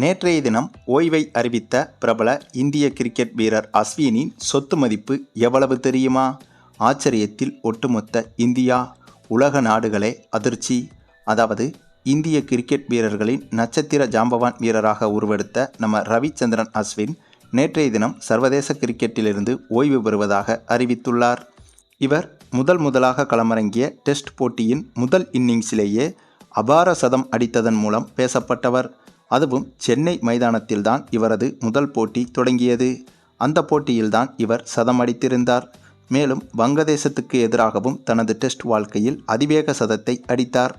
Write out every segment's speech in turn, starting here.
நேற்றைய தினம் ஓய்வை அறிவித்த பிரபல இந்திய கிரிக்கெட் வீரர் அஸ்வினின் சொத்து மதிப்பு எவ்வளவு தெரியுமா? ஆச்சரியத்தில் ஒட்டுமொத்த இந்தியா உலக நாடுகளே அதிர்ச்சி. அதாவது இந்திய கிரிக்கெட் வீரர்களின் நட்சத்திர ஜாம்பவான் வீரராக உருவெடுத்த நம்ம ரவிச்சந்திரன் அஸ்வின் நேற்றைய தினம் சர்வதேச கிரிக்கெட்டிலிருந்து ஓய்வு பெறுவதாக அறிவித்துள்ளார். இவர் முதல் முதலாக களமிறங்கிய டெஸ்ட் போட்டியின் முதல் இன்னிங்ஸிலேயே அபார சதம் அடித்ததன் மூலம் பேசப்பட்டவர். அதுவும் சென்னை மைதானத்தில்தான் இவரது முதல் போட்டி தொடங்கியது. அந்த போட்டியில்தான் இவர் சதம் அடித்திருந்தார் மேலும் வங்கதேசத்துக்கு எதிராகவும் தனது டெஸ்ட் வாழ்க்கையில் அதிவேக சதத்தை அடித்தார்.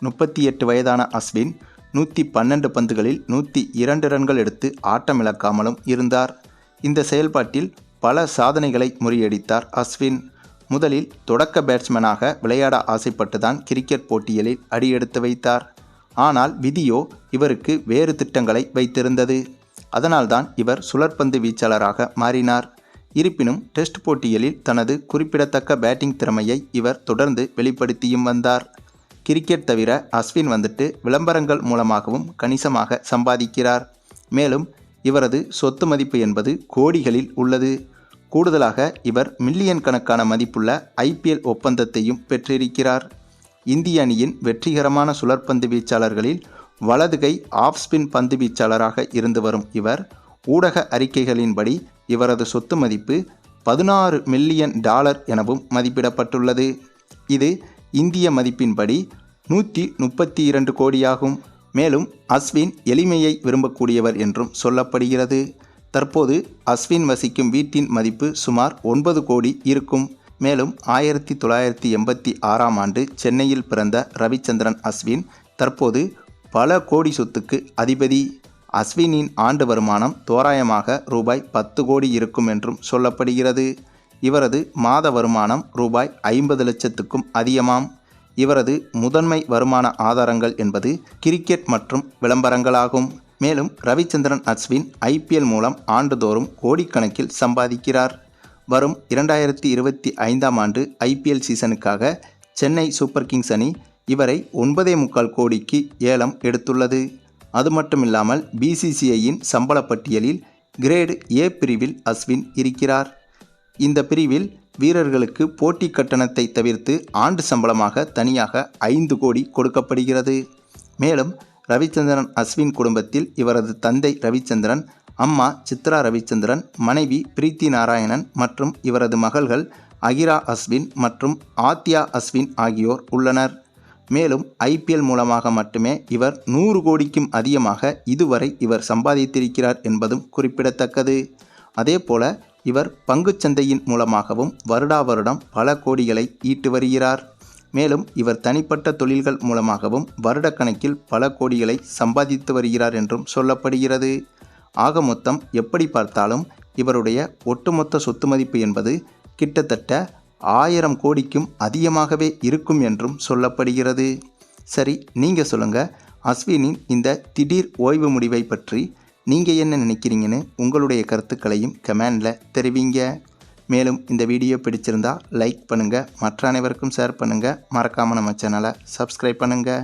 முப்பத்தி எட்டு வயதான அஸ்வின் நூற்றி பன்னெண்டு பந்துகளில் நூற்றி இரண்டு ரன்கள் எடுத்து ஆட்டமிழக்காமலும் இருந்தார். இந்த செயல்பாட்டில் பல சாதனைகளை முறியடித்தார் அஸ்வின். முதலில் தொடக்க பேட்ஸ்மேனாக விளையாட ஆசைப்பட்டுதான் கிரிக்கெட் போட்டிகளில் அடியெடுத்து வைத்தார். ஆனால் விதியோ இவருக்கு வேறு திட்டங்களை வைத்திருந்தது. அதனால்தான் இவர் சுழற்பந்து வீச்சாளராக மாறினார். இருப்பினும் டெஸ்ட் போட்டிகளில் தனது குறிப்பிடத்தக்க பேட்டிங் திறமையை இவர் தொடர்ந்து வெளிப்படுத்தியும் வந்தார். கிரிக்கெட் தவிர அஸ்வின் வந்துட்டு விளம்பரங்கள் மூலமாகவும் கணிசமாக சம்பாதிக்கிறார். மேலும் இவரது சொத்து மதிப்பு என்பது கோடிகளில் உள்ளது. கூடுதலாக இவர் மில்லியன் கணக்கான மதிப்புள்ள ஐபிஎல் ஒப்பந்தத்தையும் பெற்றிருக்கிறார். இந்திய அணியின் வெற்றிகரமான சுழற்பந்து வீச்சாளர்களில் வலதுகை ஆஃப் ஸ்பின் பந்து வீச்சாளராக இருந்து வரும் இவர் ஊடக அறிக்கைகளின்படி இவரது சொத்து மதிப்பு பதினாறு மில்லியன் டாலர் எனவும் மதிப்பிடப்பட்டுள்ளது. இது இந்திய மதிப்பின்படி நூற்றி முப்பத்தி இரண்டு கோடியாகும். மேலும் அஸ்வின் எளிமையை விரும்பக்கூடியவர் என்றும் சொல்லப்படுகிறது. தற்போது அஸ்வின் வசிக்கும் வீட்டின் மதிப்பு சுமார் ஒன்பது கோடி இருக்கும். மேலும் ஆயிரத்தி தொள்ளாயிரத்தி எண்பத்தி ஆறாம் ஆண்டு சென்னையில் பிறந்த ரவிச்சந்திரன் அஸ்வின் தற்போது பல கோடி சொத்துக்கு அதிபதி. அஸ்வினின் ஆண்டு வருமானம் தோராயமாக ரூபாய் பத்து கோடி இருக்கும் என்றும் சொல்லப்படுகிறது. இவரது மாத வருமானம் ரூபாய் ஐம்பது லட்சத்துக்கும் அதிகமாம். இவரது முதன்மை வருமான ஆதாரங்கள் என்பது கிரிக்கெட் மற்றும் விளம்பரங்களாகும். மேலும் ரவிச்சந்திரன் அஸ்வின் ஐபிஎல் மூலம் ஆண்டுதோறும் கோடிக்கணக்கில் சம்பாதிக்கிறார். வரும் இரண்டாயிரத்தி இருபத்தி ஐந்தாம் ஆண்டு ஐபிஎல் சீசனுக்காக சென்னை சூப்பர் கிங்ஸ் அணி இவரை ஒன்பதே முக்கால் கோடிக்கு ஏலம் எடுத்துள்ளது. அது மட்டுமில்லாமல் பிசிசிஐயின் சம்பள பட்டியலில் கிரேடு ஏ பிரிவில் அஸ்வின் இருக்கிறார். இந்த பிரிவில் வீரர்களுக்கு போட்டி கட்டணத்தை தவிர்த்து ஆண்டு சம்பளமாக தனியாக ஐந்து கோடி கொடுக்கப்படுகிறது. மேலும் ரவிச்சந்திரன் அஸ்வின் குடும்பத்தில் இவரது தந்தை ரவிச்சந்திரன் அம்மா சித்ரா ரவிச்சந்திரன் மனைவி பிரீத்தி நாராயணன் மற்றும் இவரது மகள்கள் அகிரா அஸ்வின் மற்றும் ஆத்யா அஸ்வின் ஆகியோர் உள்ளனர். மேலும் ஐபிஎல் மூலமாக மட்டுமே இவர் நூறு கோடிக்கும் அதிகமாக இதுவரை இவர் சம்பாதித்திருக்கிறார் என்பதும் குறிப்பிடத்தக்கது. அதேபோல இவர் பங்குச்சந்தையின் மூலமாகவும் வருடா வருடம் பல கோடிகளை ஈட்டு வருகிறார். மேலும் இவர் தனிப்பட்ட தொழில்கள் மூலமாகவும் வருடக்கணக்கில் பல கோடிகளை சம்பாதித்து வருகிறார் என்றும் சொல்லப்படுகிறது. ஆக மொத்தம் எப்படி பார்த்தாலும் இவருடைய ஒட்டுமொத்த சொத்து மதிப்பு என்பது கிட்டத்தட்ட ஆயிரம் கோடிக்கும் அதிகமாகவே இருக்கும் என்றும் சொல்லப்படுகிறது. சரி நீங்கள் சொல்லுங்கள் அஸ்வினின் இந்த திடீர் ஓய்வு முடிவை பற்றி நீங்கள் என்ன நினைக்கிறீங்கன்னு உங்களுடைய கருத்துக்களையும் கமெண்டில் தெரிவிங்க. மேலும் இந்த வீடியோ பிடிச்சிருந்தா லைக் பண்ணுங்கள் மற்ற அனைவருக்கும் ஷேர் பண்ணுங்கள் மறக்காமல் நம்ம சேனலை சப்ஸ்கிரைப் பண்ணுங்கள்